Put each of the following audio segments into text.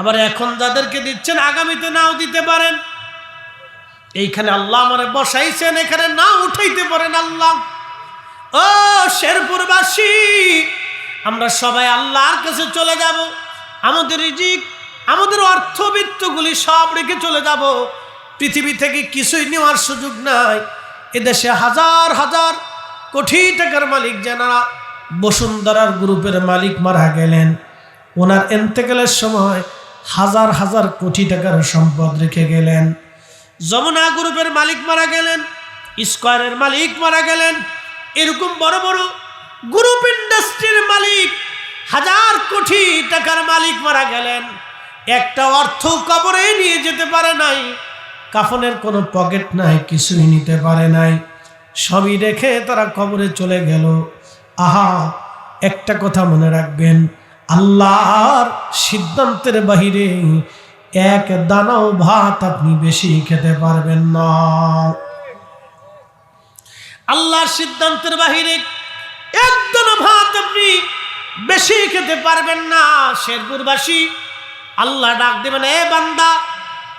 আবার এখন যাদেরকে দিচ্ছেন, আগামীতে নাও দিতে পারেন। এইখানে আল্লাহ আমারে বসাইছেন, এখানে না উঠাইতে পারেন আল্লাহ। ও শেরপুরবাসী, আমরা সবাই আল্লাহর কাছে চলে যাব। আমাদের রিজিক, আমাদের অর্থবিত্তগুলি সব রেখে চলে যাব। পৃথিবী থেকে কিছুই নেওয়ার সুযোগ নাই। এদেশে হাজার হাজার কোটি টাকার মালিক যারা, বসুন্ধরার গ্রুপের মালিক মারা গেলেন। ওনার এন্তেকালের সময় হাজার হাজার কোটি টাকার সম্পদ রেখে গেলেন। যমুনা গ্রুপের মালিক মারা গেলেন, স্কোয়ারের মালিক মারা গেলেন, এরকম বড় বড় গ্রুপ ইন্ডাস্ট্রির মালিক, হাজার কোটি টাকার মালিক মারা গেলেন। একটা অর্থ কবরে নিয়ে যেতে পারে নাই, কাফনের কোনো পকেট নাই, কিছুই নিতে পারে নাই। সবই রেখে তারা কবরে চলে গেল। আহা, একটা কথা মনে রাখবেন আল্লাহর সিদ্ধান্তের বাহিরে এক দানাও ভাত আপনি বেশি খেতে পারবেন না। আল্লাহর সিদ্ধান্তের বাহিরে এক দানা ভাত আপনি বেশি খেতে পারবেন না। শেরপুরবাসী, আল্লাহ ডাক দেবেন, এ বান্দা,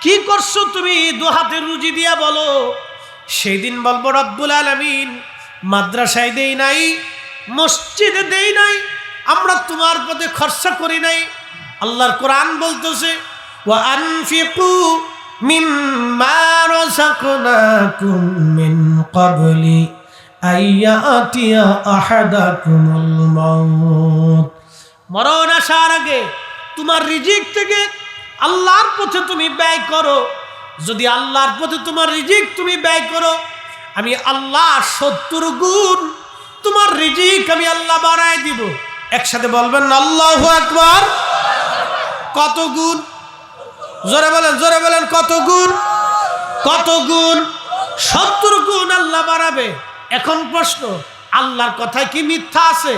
কি করছ তুমি? দু হাতে রুজি দিয়া বলো। সেই দিন বলব, রব্বুল আলমিন, মাদ্রাসায় দেই নাই, মসজিদে দেই নাই আমরা তোমার পথে খরচা করি নাই। আল্লাহর কোরআন বলতেছে মরণ আসার আগে তোমার রিজিক থেকে আল্লাহর পথে তুমি ব্যয় করো। যদি আল্লাহর পথে তোমার রিজিক তুমি ব্যয় করো, আমি আল্লাহ সত্তর গুণ তোমার রিজিক আমি আল্লাহ বাড়ায় দিব। একসাথে বলবেন আল্লাহ আকবার। কত গুণ? জোরে বলেন জোরে বলেন, কত গুণ? কত গুণ? সত্তর গুণ আল্লাহ বাড়াবে। এখন প্রশ্ন, আল্লাহর কথায় কি মিথ্যা আছে?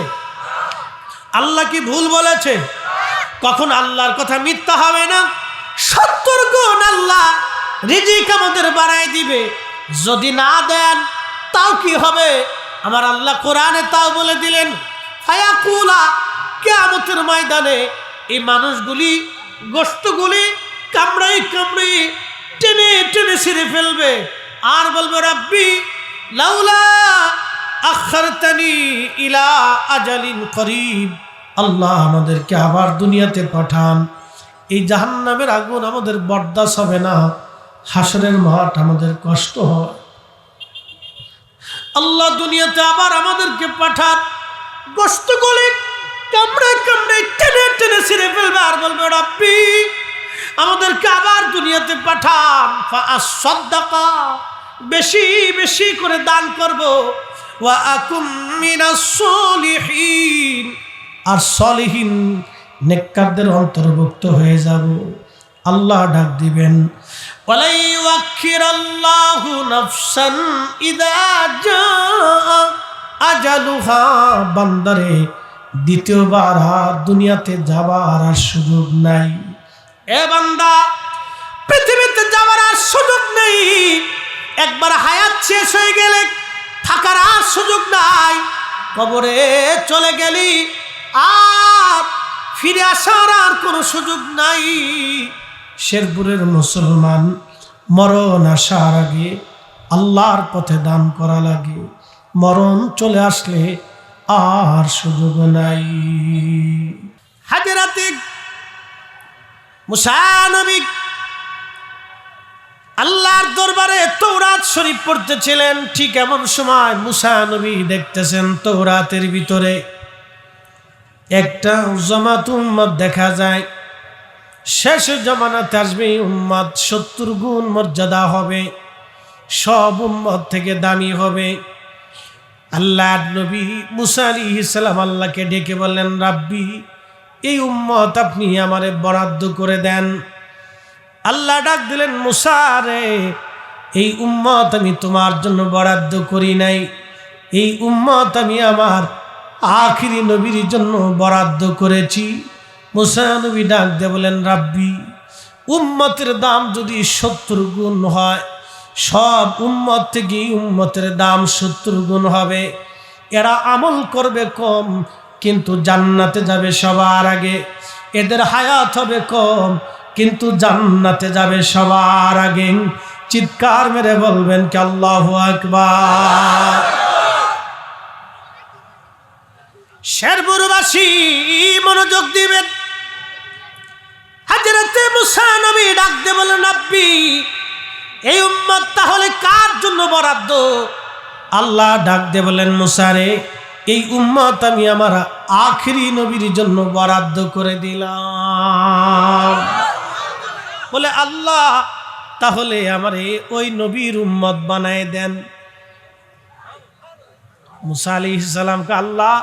আল্লাহ কি ভুল বলেছে? কখন আল্লাহর কথা মিথ্যা হবে না? সত্তর গুণ আল্লাহ রিজিক আমাদের বাড়াই দিবে। যদি না দেন, তাও কি হবে? আমার আল্লাহ কোরআনে তাও বলে দিলেন ফায়াকুলা কেয়ামতের ময়দানে এই মানুষগুলি গোস্তগুলি কামড়াই কামড়াই টেনে টেনে ছিঁড়ে ফেলবে। আর বলবে, রাব্বি, লাউলা আখারতানি ইলা আজালিন করিব। আল্লাহ আমাদেরকে আবার দুনিয়াতে পাঠান। এই জাহান্নামের আগুন আমাদের বরদাস হবে না। হাসরের মাঠ আমাদের কষ্ট হয়। আল্লাহ দুনিয়াতে আবার আমাদেরকে পাঠান। গোস্ত গলে কামড়ে কামড়ে টেনে টেনে ছিঁড়ে ফেলবে আর বলবে রাব্বি আমাদেরকে আবার দুনিয়াতে পাঠান। সদ্দাকা বেশি বেশি করে দান করব। সলিহিন। আর সলিহীন নেককারদের অন্তর্ভুক্ত হয়ে যাব। আল্লাহ ডাক দিবেন, ওয়ালাই ওয়াক্ষির আল্লাহু নাফসান ইদা আজালুহা, বান্দারে, দ্বিতীয়বার আর দুনিয়াতে যাবার আর সুযোগ নাই। এ বান্দা, পৃথিবীতে যাওয়ার আর সুযোগ নেই। একবার হায়াত শেষ হয়ে গেলে থাকার আর সুযোগ নাই। কবরে চলে গেলি, আর ফিরে আসার আর কোনো সুযোগ নাই। শেরপুরের মুসলমান মরণ আসার আগে আল্লাহর পথে দান করা লাগে। মরণ চলে আসলে আর সুযোগ নাই। হাজেরাতে মুসানবিক আল্লাহর দরবারে তৌরাত শরীফ পড়তেছিলেন। ঠিক এমন সময় মুসানবী দেখতেছেন তৌরাতের ভিতরে একটা জমাত উম্মত দেখা যায়। শেষ জমানাতে আসবে উম্মত সত্তর গুণ মর্যাদা হবে, সব উম্মত থেকে দামি হবে। আল্লাহ নবী মুসা আলী ইসলাম আল্লাহকে ডেকে বললেন, রাব্বি, এই উম্মত আপনি আমারে বরাদ্দ করে দেন। আল্লাহ ডাক দিলেন, মুসা রে, এই উম্মত আমি তোমার জন্য বরাদ্দ করি নাই। এই উম্মত আমি আমার আখিরি নবীর জন্য বরাদ্দ করেছি। মুসা নবী ডাক দিয়ে বলেন রাব্বি, উম্মতের দাম যদি সত্তর গুণ হয় সব উম্মত থেকে উম্মতের দাম সত্তর গুণ হবে। এরা আমল করবে কম, কিন্তু জান্নাতে যাবে সবার আগে। এদের হায়াত হবে কম, কিন্তু জান্নাতে যাবে সবার আগে। চিৎকার মেরে বলবেন কি আল্লাহ আকবার। শেরপুরবাসী মনোযোগ দিবেন। হাজরতে মুসা নবী ডাক দে বলেন আব্বি এই উম্মত তাহলে কার জন্য বরাদ্দ? আল্লাহ ডাক দে বলেন মুসারে এই উম্মত আমি আমার আখিরি নবীর জন্য বরাদ্দ করে দিলাম। বলে, আল্লাহ, তাহলে আমারে ওই নবীর উম্মত বানায় দেন। মুসা আলি সালামকে আল্লাহ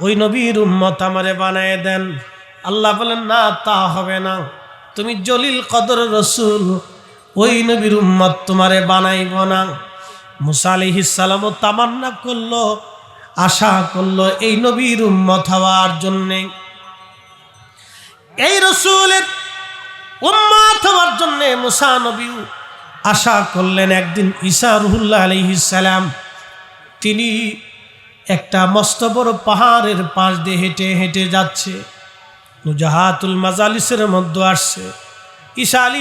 ওই নবীর উম্মত আমারে বানায় দেন। আল্লাহ বলেন, না, তা হবে না। তুমি জলিল কদর রসুল ওই নবীর উম্মত তোমারে বানাইব না। মুসা আলিহিসালামও তামান্না করল, আশা করল এই নবীর উম্মত হওয়ার জন্যে। এই রসুলের উম্মত হওয়ার জন্যে মুসা নবী আশা করলেন একদিন ঈসা রুহুল্লাহ আলিহিসালাম তিনি একটা মস্ত বড় পাহাড়ের পাশ দিয়ে হেঁটে হেঁটে যাচ্ছে। জাহাতুল মাজালিসের মধ্যে আসছে। ঈসা আলী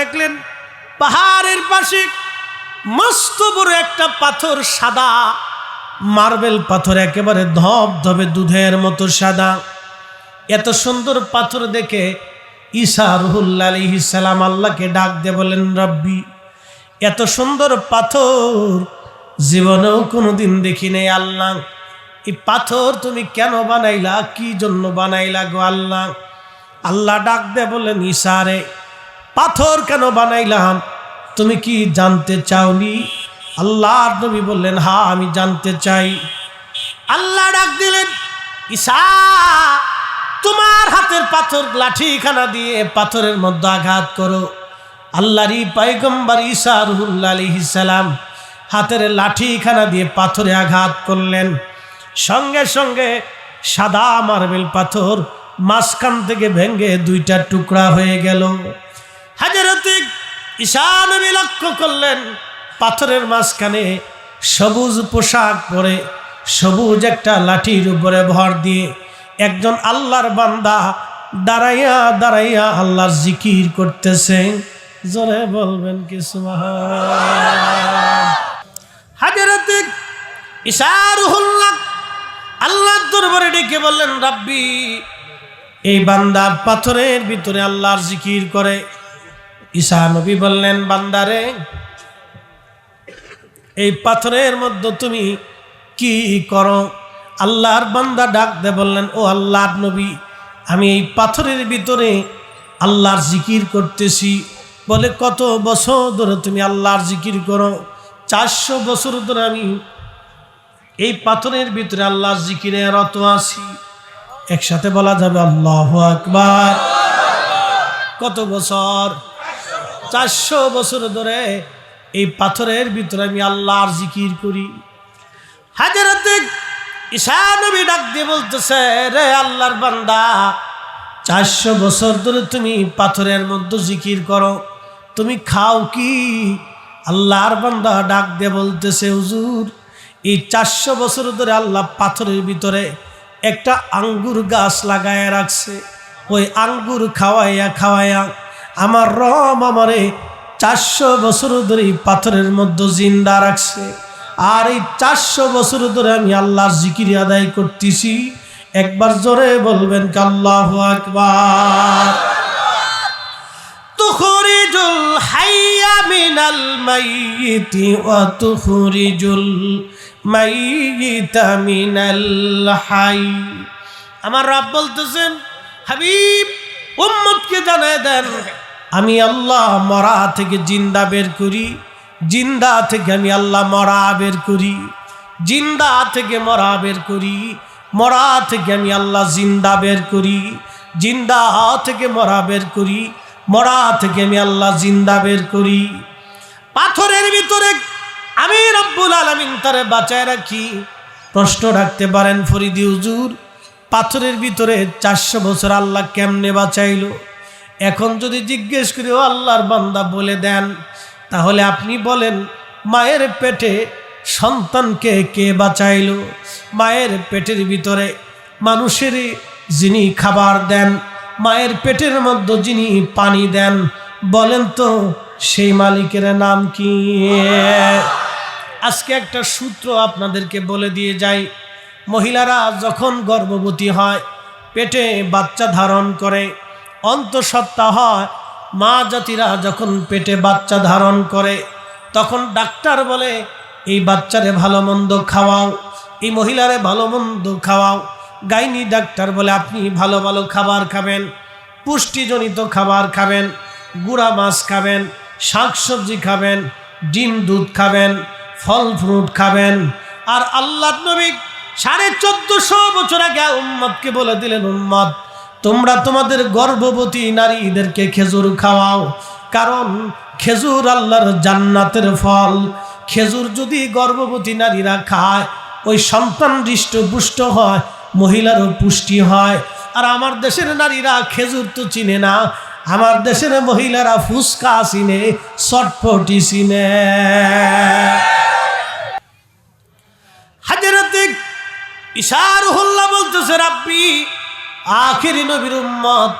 দেখলেন পাহাড়ের পাশে মস্ত বড় একটা পাথর সাদা। মার্বেল পাথর একেবারে ধপ ধবে দুধের মতো সাদা। এত সুন্দর পাথর দেখে ঈসা রুহুল্লা আলী ইসালাম আল্লাহকে ডাক দিয়ে বলেন, রব্বি, এত সুন্দর পাথর জীবনেও কোনোদিন দেখি নেই আল্লাহ। এই পাথর তুমি কেন বানাইলা? কি জন্য বানাইলা গো আল্লাহ? আল্লাহ ডাক দে বললেন ইসারে পাথর কেন বানাইলাম? তুমি কি জানতে চাওনি? আল্লাহ নবী বললেন, হা, আমি জানতে চাই। আল্লাহ ডাক দিলেন, ঈশা, তোমার হাতের পাথর লাঠিখানা দিয়ে পাথরের মধ্যে আঘাত করো। আল্লাহরই পাইগম্বর ঈসা রুহুল্লা আলিহিসাল্লাম হাতের লাঠিখানা দিয়ে পাথরে আঘাত করলেন। সঙ্গে সঙ্গে সাদা মার্বেল পাথর মাঝখান থেকে ভেঙে দুইটা টুকরা হয়ে গেল। হাজারতে ঈশানবী লক্ষ্য করলেন, পাথরের মাঝখানে সবুজ পোশাক পরে সবুজ একটা লাঠির উপরে ভর দিয়ে একজন আল্লাহর বান্দা দাঁড়াইয়া দাঁড়াইয়া আল্লাহর জিকির করতেছে। জোরে বলবেন কিছু হাজারাতে ইশারুহুল্লাহ আল্লাহ দরবারে ডেকে বললেন, রাব্বি, এই বান্দা পাথরের ভিতরে আল্লাহর জিকির করে। ঈশা নবী বললেন, বান্দারে, এই পাথরের মধ্যে তুমি কি করো? আল্লাহর বান্দা ডাক দে বললেন, ও আল্লাহর নবী, আমি এই পাথরের ভিতরে আল্লাহর জিকির করতেছি। বলে, কত বছর ধরে তুমি আল্লাহর জিকির করো? চারশো বছর ধরে আমি এই পাথরের ভিতরে আল্লাহর জিকিরে রত আছি। একসাথে বলা যাবে, আল্লাহ আকবার। কত বছর? চারশো বছর ধরে এই পাথরের ভিতরে আমি আল্লাহর জিকির করি। হাজারাতে ঈশানবী ডাক দিয়ে বলতেছে, রে আল্লাহর বান্দা, চারশো বছর ধরে তুমি পাথরের মধ্যে জিকির করো, তুমি খাও কি? আল্লাহর বান্দা ডাক দিয়ে বলতেছে, হুজুর, এই চারশো বছর ধরে আল্লাহ পাথরের ভিতরে একটা আঙ্গুর গাছ লাগায় রাখছে। ওই আঙ্গুর খাওয়াইয়া খাওয়াইয়া আমার রম আমারে চারশো বছর ধরে পাথরের মধ্যে জিন্দা রাখছে। আর এই চারশো বছর ধরে আমি আল্লাহর জিকির আদায় করতেছি। একবার জোরে বলবেন কাল্লাহ আকবার। তুখরিজুল হাইয়া মিনাল মাইয়িতি ওয়া তুখরিজুল মাইয়িতা মিনাল হাই। আমার রব বলতেছেন, হাবিব, উম্মতকে জানায় দেন। আমি আল্লাহ মরা থেকে জিন্দা বের করি, জিন্দা থেকে আমি আল্লাহ মরা বের করি, জিন্দা থেকে মরা বের করি, মরা থেকে আমি আল্লাহ জিন্দা বের করি, জিন্দা থেকে মরা বের করি, মরা থেকে আমি আল্লাহ জিন্দা বের করি। পাথরের ভিতরে আমি রব্বুল আলমিন তারে বাঁচায় রাখি। প্রশ্ন রাখতে পারেন ফরিদি হুজুর, পাথরের ভিতরে চারশো বছর আল্লাহ কেমনে বাঁচাইলো? এখন যদি জিজ্ঞেস করি, ও আল্লাহর বান্দা, বলে দেন, তাহলে আপনি বলেন, মায়ের পেটে সন্তানকে কে বাঁচাইল? মায়ের পেটের ভিতরে মানুষের যিনি খাবার দেন, মায়ের পেটের মধ্যে যিনি পানি দেন, বলেন তো, সেই মালিকের নাম কি? আজকে একটা সূত্র আপনাদেরকে বলে দিয়ে যাই। মহিলারা যখন গর্ভবতী হয়, পেটে বাচ্চা ধারণ করে অন্তঃসত্ত্বা হয়। মা জাতিরা যখন পেটে বাচ্চা ধারণ করে, তখন ডাক্তার বলে, এই বাচ্চারে ভালো মন্দ খাওয়াও, এই মহিলারে ভালো মন্দ খাওয়াও। গাইনি ডাক্তার বলে, আপনি ভালো ভালো খাবার খাবেন, পুষ্টিজনিত খাবার খাবেন, গুঁড়া মাছ খাবেন, শাকসবজি খাবেন, ডিম দুধ খাবেন, ফল ফ্রুট খাবেন। আর আল্লাহ নবী সাড়ে চোদ্দশো বছর আগে উম্মতকে বলে দিলেন, উম্মত তোমরা তোমাদের গর্ভবতী নারীদেরকে খেজুর খাওয়াও। কারণ খেজুর আল্লাহর জান্নাতের ফল। খেজুর যদি গর্ভবতী নারীরা খায়, ওই সন্তান হৃষ্টপুষ্ট হয়, মহিলারও পুষ্টি হয়। আর আমার দেশের নারীরা খেজুর তো চিনে না, আমার দেশের মহিলারা ফুসকা চিনে চটপটি চিনে। হাজারাতে ইশারুল্লাহ বলতেছে রাব্বি আখিরি নবীর উম্মত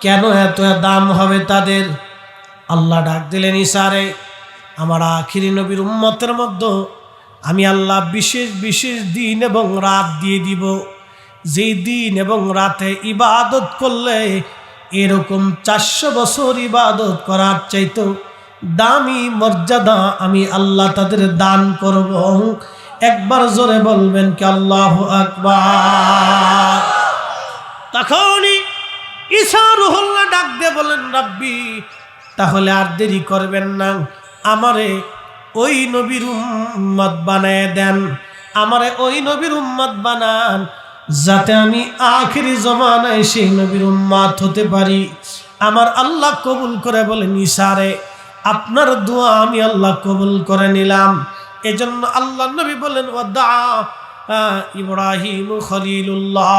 কেন এত দাম হবে তাদের? আল্লাহ ডাক দিলেন, ইশারে, আমার আখিরি নবীর উম্মতের মধ্যে আমি আল্লাহ বিশেষ বিশেষ দিন এবং রাত দিয়ে দিব। যেই দিন এবং রাতে ইবাদত করলে এরকম চারশো বছর ইবাদত করার চাইতো দামি মর্যাদা আমি আল্লাহ তাদের দান করব। একবার জোরে বলবেন কি, আল্লাহ আকবার। তখনই ঈশা রুহুল্লাহ ডাক দিয়ে বলেন রাব্বি, তাহলে আর দেরি করবেন না। আমারে ওই নবীর উম্মত বানায় দেন। আমারে ওই নবীর উম্মত বানান, যাতে আমি আখেরি জমানায় সেই নবীর উম্মাত হতে পারি। আমার আল্লাহ কবুল করে বলেন ইশারে আপনার দোয়া আমি আল্লাহ কবুল করে নিলাম। এজন্য আল্লাহ নবী বলেন ও দা ইব্রাহিম খলিলুল্লাহ।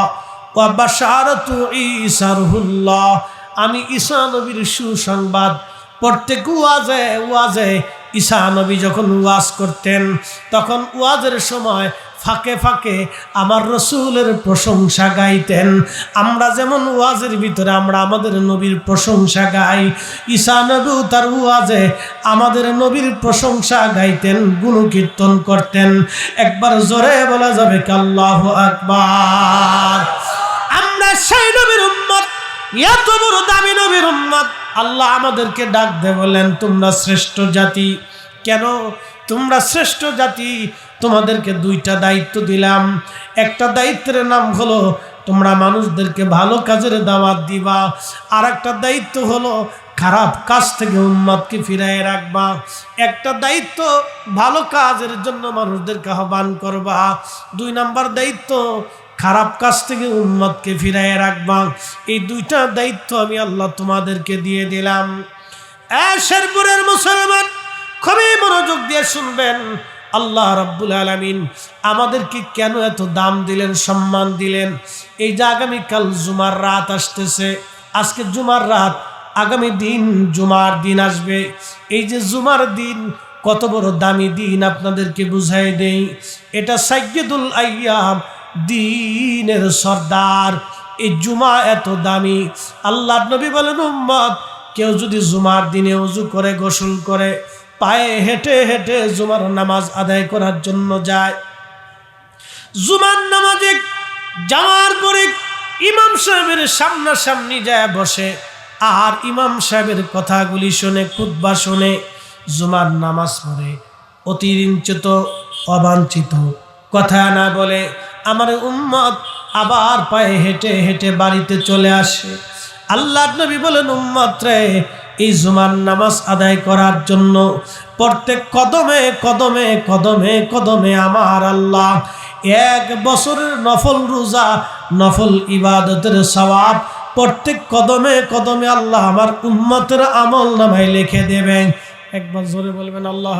আমি ঈসা নবীর সুসংবাদ প্রত্যেক ওয়াজে ওয়াজে ঈসা নবী যখন ওয়াজ করতেন, তখন ওয়াজের সময় ফাঁকে ফাঁকে আমার রসুলের প্রশংসা গাইতেন। আমরা যেমন ওয়াজের ভিতরে আমরা আমাদের নবীর প্রশংসা গাই নবীও তার ওয়াজে আমাদের নবীর প্রশংসা গাইতেন, গুণকীর্তন করতেন। একবার জোরে বলা যাবে কাল্লাহ আকবার। সেই নবীর উম্মত, এত বড় দামি নবীর উম্মত। আল্লাহ আমাদেরকে ডাক দে বলেন তোমরা শ্রেষ্ঠ জাতি। কেন? তোমরা শ্রেষ্ঠ জাতি। তোমাদেরকে দুইটা দায়িত্ব দিলাম। একটা দায়িত্বের নাম হলো, তোমরা মানুষদেরকে ভালো কাজের দাওয়াত দিবা। আর একটা দায়িত্ব হলো, খারাপ কাজ থেকে উন্মাদকে ফিরাই রাখবা। একটা দায়িত্ব, ভালো কাজের জন্য মানুষদেরকে আহ্বান করবা। দুই নাম্বার দায়িত্ব খারাপ কাজ থেকে উন্মাদকে ফিরাই রাখবা। এই দুইটা দায়িত্ব আমি আল্লাহ তোমাদেরকে দিয়ে দিলাম। শেরপুরের মুসলমান, খুবই মনোযোগ দিয়ে শুনবেন। আল্লাহ রব্বুল আলমিন আমাদেরকে কেন এত দাম দিলেন, সম্মান দিলেন? এই যে আগামীকাল জুমার রাত আসতেছে। আজকে জুমার রাত, আগামী দিন জুমার দিন আসবে। এই যে জুমার দিন, কত বড় দামি দিন আপনাদেরকে বুঝাই দেই। এটা সাইয়দুল আয়াম দিনের সর্দার। এই জুমা এত দামি। আল্লাহ নবী বলেন, উম্মত, কেউ যদি জুমার দিনে উজু করে, গোসল করে, পায়ে হেঁটে হেঁটে জুমার নামাজ আদায় করার জন্য যায়। জুমার নামাজে যাওয়ার পরে ইমাম সাহেবের সামনাসামনি যায় বসে। আর ইমাম সাহেবের কথাগুলি শুনে খুদ্া শুনে জুমার নামাজ পড়ে। অতিরিঞ্চিত অবাঞ্ছিত। কথা না বলে আমার উম্মত আবার পায়ে হেঁটে হেঁটে বাড়িতে চলে আসে। আল্লাহ নবী বলেন, উম্মত রে, এই জুমার নামাজ আদায় করার জন্য প্রত্যেক কদমে কদমে কদমে কদমে আমার আল্লাহ এক বছরের নফল রোজা, নফল ইবাদতের সবাব প্রত্যেক কদমে কদমে আল্লাহ আমার উম্মতের আমল নামায় লিখে দেবেন। একবার জোরে বলবেন, আল্লাহ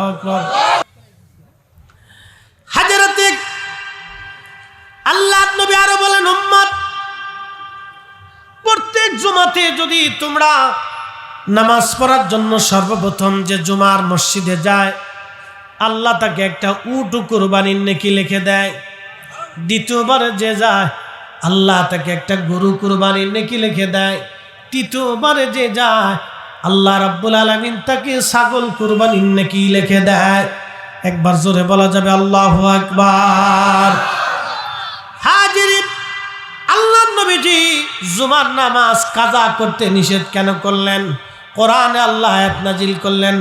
হাজারাতে আল্লাহ নবী আরও বলেন, উম্মত, প্রত্যেক জুমাতে যদি তোমরা নামাজ পড়ার জন্য সর্বপ্রথম যে জুমার মসজিদে যায়, আল্লাহ তাকে একটা উটু কোরবানির নেকি লিখে দেয়। দ্বিতীয়বার যে যায়, আল্লাহ তাকে একটা গরু কোরবানির নেকি লিখে দেয়। তৃতীয়বারে যে যায়, আল্লাহ রাব্বুল আলামিন তাকে ছাগল কুরবানির নাকি লিখে দেয়। একবার জোরে বলা যাবে, আল্লাহু আকবার। হাজিরিন আল্লাহ নবীজি জুমার নামাজ কাজা করতে নিষেধ কেন করলেন? কোরআনে আল্লাহ নাজিল করলেন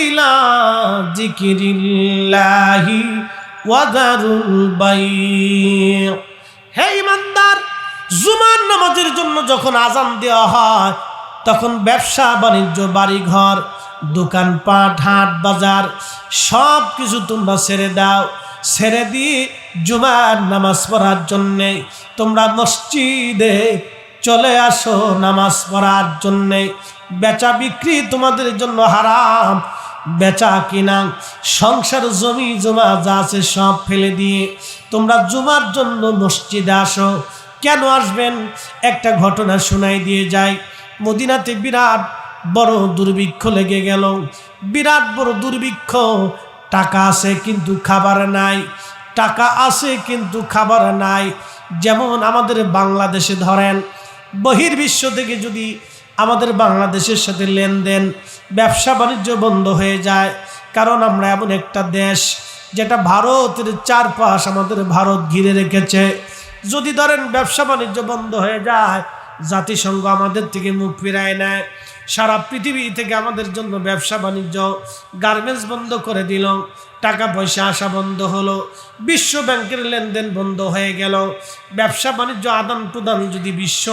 ইলা বাই' হে ইমানদার জুমার নামাজের জন্য যখন আজান দেওয়া হয়, তখন ব্যবসা, বাণিজ্য, বাড়িঘর দোকানপাট হাট, বাজার, সব কিছু তোমরা ছেড়ে দাও। ছেড়ে দিয়ে জুমার নামাজ পড়ার জন্যে তোমরা মসজিদে চলে আসো নামাজ পড়ার জন্যে। বেচা বিক্রি তোমাদের জন্য হারাম। বেচা কিনা, সংসার, জমি, জমা, যা আছে সব ফেলে দিয়ে তোমরা জুমার জন্য মসজিদে আসো। কেন আসবেন? একটা ঘটনা শোনাই দিয়ে যায়। মদিনাতে বিরাট বড় দুর্ভিক্ষ লেগে গেল। বিরাট বড় দুর্ভিক্ষ। টাকা আছে কিন্তু খাবার নাই। টাকা আছে কিন্তু খাবার নাই। যেমন আমাদের বাংলাদেশে ধরেন, বহির্বিশ্ব থেকে যদি আমাদের বাংলাদেশের সাথে লেনদেন, ব্যবসা বাণিজ্য বন্ধ হয়ে যায়, কারণ আমরা এমন একটা দেশ যেটা ভারতের চারপাশ আমাদের ভারত ঘিরে রেখেছে। যদি ধরেন ব্যবসা বাণিজ্য বন্ধ হয়ে যায়, জাতিসংঘ আমাদের থেকে মুখ ফিরায় নেয়, সারা পৃথিবী থেকে আমাদের জন্য ব্যবসা বাণিজ্য গার্মেন্টস বন্ধ করে দিল, টাকা পয়সা আসা বন্ধ হলো, বিশ্ব ব্যাংকের লেনদেন বন্ধ হয়ে গেল, ব্যবসা বাণিজ্য আদান প্রদান যদি বিশ্ব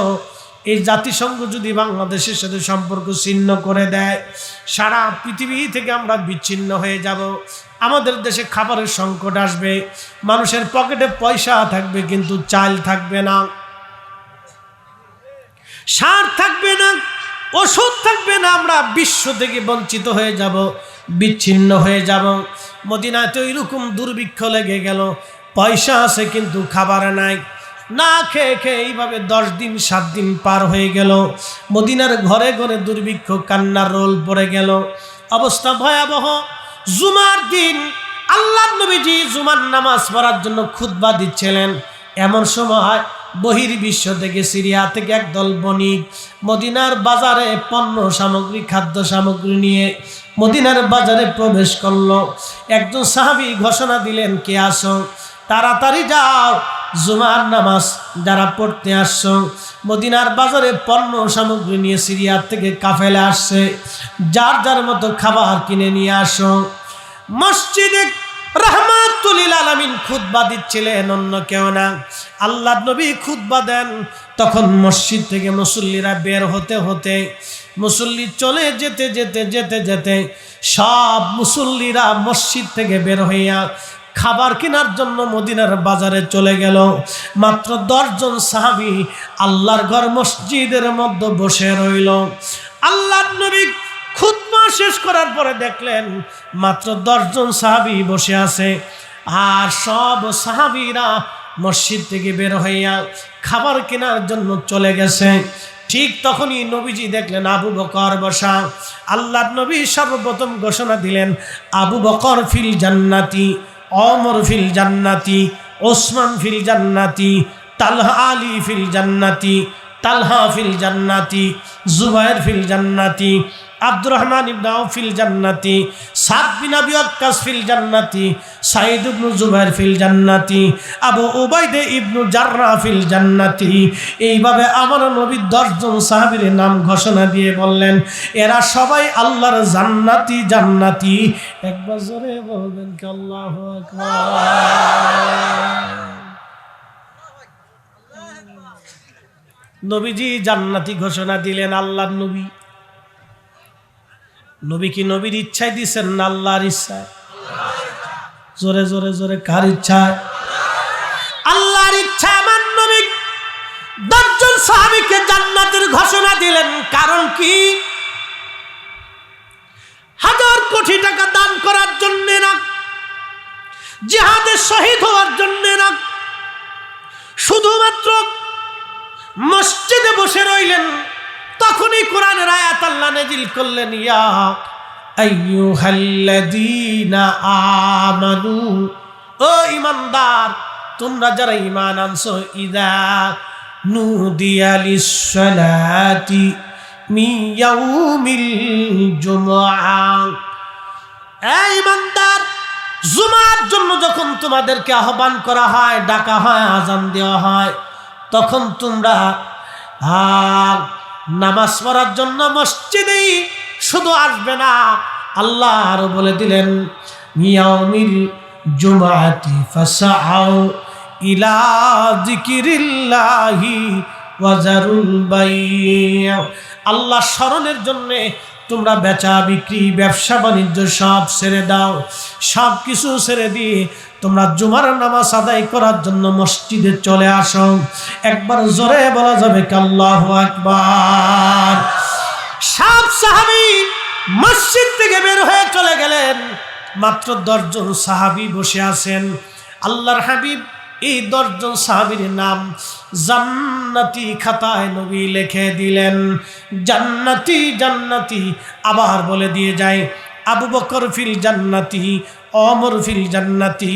এই জাতিসংঘ যদি বাংলাদেশের সাথে সম্পর্ক ছিন্ন করে দেয়, সারা পৃথিবী থেকে আমরা বিচ্ছিন্ন হয়ে যাব। আমাদের দেশে খাবারের সংকট আসবে, মানুষের পকেটে পয়সা থাকবে কিন্তু চাল থাকবে না। সার থাকবে না, ওষুধ থাকবে না, আমরা বিশ্ব থেকে বঞ্চিত হয়ে যাব, বিচ্ছিন্ন হয়ে যাব। মদিনাতে ওইরকম দুর্ভিক্ষ লেগে গেল, পয়সা আছে কিন্তু খাবার নাই। না খেয়ে খেয়ে এইভাবে দশ দিন, সাত দিন পার হয়ে গেল। মদিনার ঘরে ঘরে দুর্ভিক্ষ, কান্নার রোল পড়ে গেল। অবস্থা ভয়াবহ। জুমার দিন, আল্লাহ নবীজি জুমার নামাজ পড়ার জন্য খুতবা দিচ্ছিলেন। এমন সময় বহির্বিশ্ব থেকে, সিরিয়া থেকে একদল বণিক মদিনার বাজারে পণ্য সামগ্রী, খাদ্য সামগ্রী নিয়ে মদিনার বাজারে প্রবেশ করল। একজন সাহাবি ঘোষণা দিলেন, কে আসো তাড়াতাড়ি যাও জুমার নামাজ যারা পড়তে আসছো, মদিনার বাজারে পণ্য সামগ্রী নিয়ে সিরিয়ার থেকে কাফেলে আসছে, যার যার মতো খাবার কিনে নিয়ে আসো। মসজিদে না। তখন মসজিদ থেকে মুসল্লিরা বের হতে হতে, মুসল্লি চলে যেতে যেতে যেতে যেতে সব মুসল্লিরা মসজিদ থেকে বের হইয়া খাবার কেনার জন্য মদিনার বাজারে চলে গেল। মাত্র দশজন সাহাবি আল্লাহর ঘর মসজিদের মধ্যে বসে রইল। আল্লাহ নবী খুতমা শেষ করার পরে দেখলেন মাত্র দশজন সাহাবি বসে আছে। আর সব সাহাবিরা মসজিদ থেকে বের হইয়া খাবার কেনার জন্য চলে গেছে। ঠিক তখনই নবীজি দেখলেন আবু বকর বসা। আল্লাহ নবী সর্বপ্রথম ঘোষণা দিলেন, আবু বকর ফিল জান্নাতি। অমর ফিল জান্নাতি, ওসমান ফিল জান্নাতি, তালহা আলী ফিল জান্নাতি, তালহা ফিল জান্নাতি, জুবাইর ফিল জান্নাতি আব্দুর রহমান ইবনে আউফ ফিল জান্নাতি, সাদ বিন আবি ওয়াক্কাস ফিল জান্নাতি সাইদ ইবনু জুবাইর ফিল জান্নাতি, আবু উবাইদে ইবনু জাররা ফিল জান্নাতি। এইভাবে আমার নবী দশজন সাহাবীর নাম ঘোষণা দিয়ে বললেন, এরা সবাই আল্লাহর জান্নাতি জান্নাতি। একবার জোরে বলবেন কি আল্লাহু আকবার। নবীজি জান্নাতি ঘোষণা দিলেন, আল্লাহর নবী। নবী কি নবীর ইচ্ছায় দিছেন না আল্লাহর ইচ্ছায়? জোরে জোরে জোরে, কার ইচ্ছায়? আল্লাহর ইচ্ছা আমার নবী। দশজন সাহাবীকে জান্নাতের ঘোষণা দিলেন, কারণ কি? হাজার কোটি টাকা দান করার জন্য না, জিহাদে শহীদ হওয়ার জন্য না, শুধুমাত্র মসজিদে বসে রইলেন তখনই কোরআনের আয়াত আল্লাহ নাজিল করলেন, ইয়া আইয়ুহাল্লাযীনা আমানু। ও ইমানদার তোমরা যারা ঈমান আনছো, ইদা নুদিয়া লিস-সালাতি মিন ইয়াউমিল জুমআ। এই ইমানদার জুমার জন্য যখন তোমাদেরকে আহ্বান করা হয়, ডাকা হয়, আজান দেওয়া হয়, তখন তোমরা আর নামাজ পড়ার জন্য মসজিদেই শুধু আসবে না। আল্লাহ আরও বলে দিলেন ইলা আল্লাহ স্মরণের জন্যে তোমরা বেচা বিক্রি ব্যবসা বাণিজ্য সব ছেড়ে দাও। সব কিছু ছেড়ে দিয়ে তোমরা জুমার নামাজ আদায় করার জন্য মসজিদে চলে আসো। একবার জোরে বলা যাবে কাল্লাহ আকবার। সব সাহাবি মসজিদ থেকে বের হয়ে চলে গেলেন। মাত্র দশজন সাহাবি বসে আছেন। আল্লাহর হাবিব এই দশজন সাহাবির নাম জান্নাতি খাতায় নবী লিখে দিলেন। জান্নাতি জান্নাতি, আবার বলে দিয়ে যায়, আবু বকর ফিল জান্নাতি অমর ফিল জান্নাতি,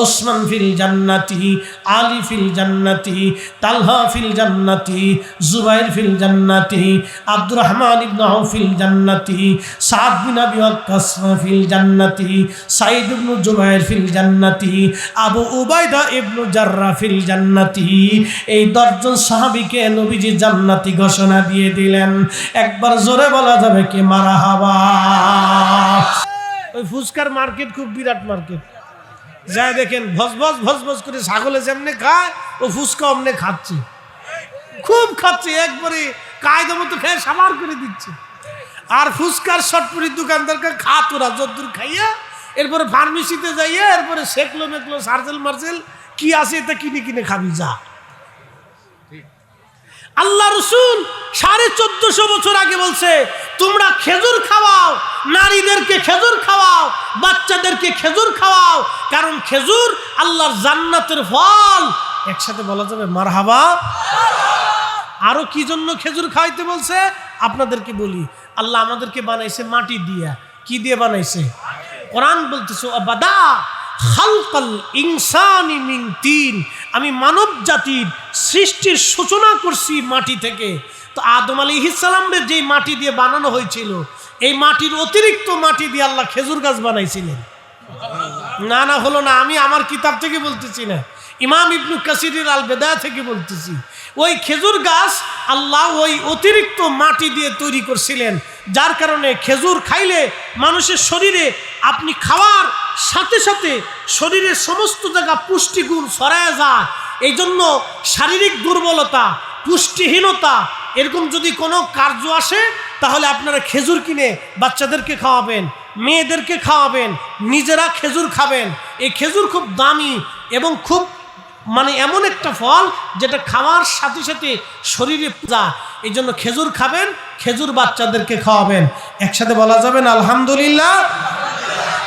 ওসমান ফিল জান্নাতি, আলী ফিল জান্নাতি, তালহা ফিল জান্নাতি, জুবাইর ফিল জান্নাতি, আব্দুর রহমান ইবনে ফিল জান্নাতি, সাদ বিন আবি ওয়াক্কাস ফিল জান্নাতি, সাইদ ইবনু জুবাইর ফিল জান্নাতি, আবু উবাইদা ইবনু জাররা ফিল জান্নাতি। এই দশজন সাহাবীকে নবীজি জান্নাতি ঘোষণা দিয়ে দিলেন। একবার জোরে বলা যাবে কি মারা হাওয়া? ওই ফুচকার মার্কেট খুব বিরাট মার্কেট। যাই দেখেন ভসভস ভসভস করে ছাগলে যেমনি খায়, ও ফুচকা অমনে খাচ্ছে। খুব খাচ্ছে, একবারে কায়দা মতো খেয়ে সামার করে দিচ্ছে। আর ফুচকার শটপুরির দোকানদারকে খা তোরা যদ্দুর খাইয়া, এরপরে ফার্মেসিতে যাইয়া, এরপরে সেকলো মেকলো, সার্জেল মার্জেল, কি আছে এটা কিনে কিনে খাবি, যা। আল্লাহ রসুল সাড়ে চোদ্দশো বছর আগে বলছে, তোমরা খেজুর খাওয়াও, নারীদেরকে খেজুর খাওয়াও, বাচ্চাদেরকে খেজুর খাওয়াও, কারণ খেজুর আল্লাহর জান্নাতের ফল। একসাথে বলা যাবে, মারহাবা। আরও কি জন্য খেজুর খাওয়াইতে বলছে? আপনাদেরকে বলি, আল্লাহ আমাদেরকে বানাইছে মাটি দিয়া। কি দিয়ে বানাইছে? কোরআন বলতেছে বাদা খালকাল ইনসানি মিন তিন। আমি মানব জাতির সৃষ্টির সূচনা করছি মাটি থেকে। তো আদম আলী ইসালামদের যেই মাটি দিয়ে বানানো হয়েছিল, এই মাটির অতিরিক্ত মাটি দিয়ে আল্লাহ খেজুর গাছ বানাইছিলেন। না না, হলো না, আমি আমার কিতাব থেকে বলতেছি না। ইমাম ইবনু কাসিরের আল বেদা থেকে বলতেছি। ওই খেজুর গাছ আল্লাহ ওই অতিরিক্ত মাটি দিয়ে তৈরি করছিলেন, যার কারণে খেজুর খাইলে মানুষের শরীরে আপনি খাওয়ার সাথে সাথে শরীরের সমস্ত জায়গা পুষ্টিগুণ সরায় যায়। এই জন্য শারীরিক দুর্বলতা, পুষ্টিহীনতা, এরকম যদি কোনো কার্য আসে, তাহলে আপনারা খেজুর কিনে বাচ্চাদেরকে খাওয়াবেন, মেয়েদেরকে খাওয়াবেন, নিজেরা খেজুর খাবেন। এই খেজুর খুব দামি এবং খুব মানে এমন একটা ফল যেটা খাওয়ার সাথে সাথে শরীরে যা এই জন্য খেজুর খাবেন, খেজুর বাচ্চাদেরকে খাওয়াবেন। একসাথে বলা যাবেন আলহামদুলিল্লাহ।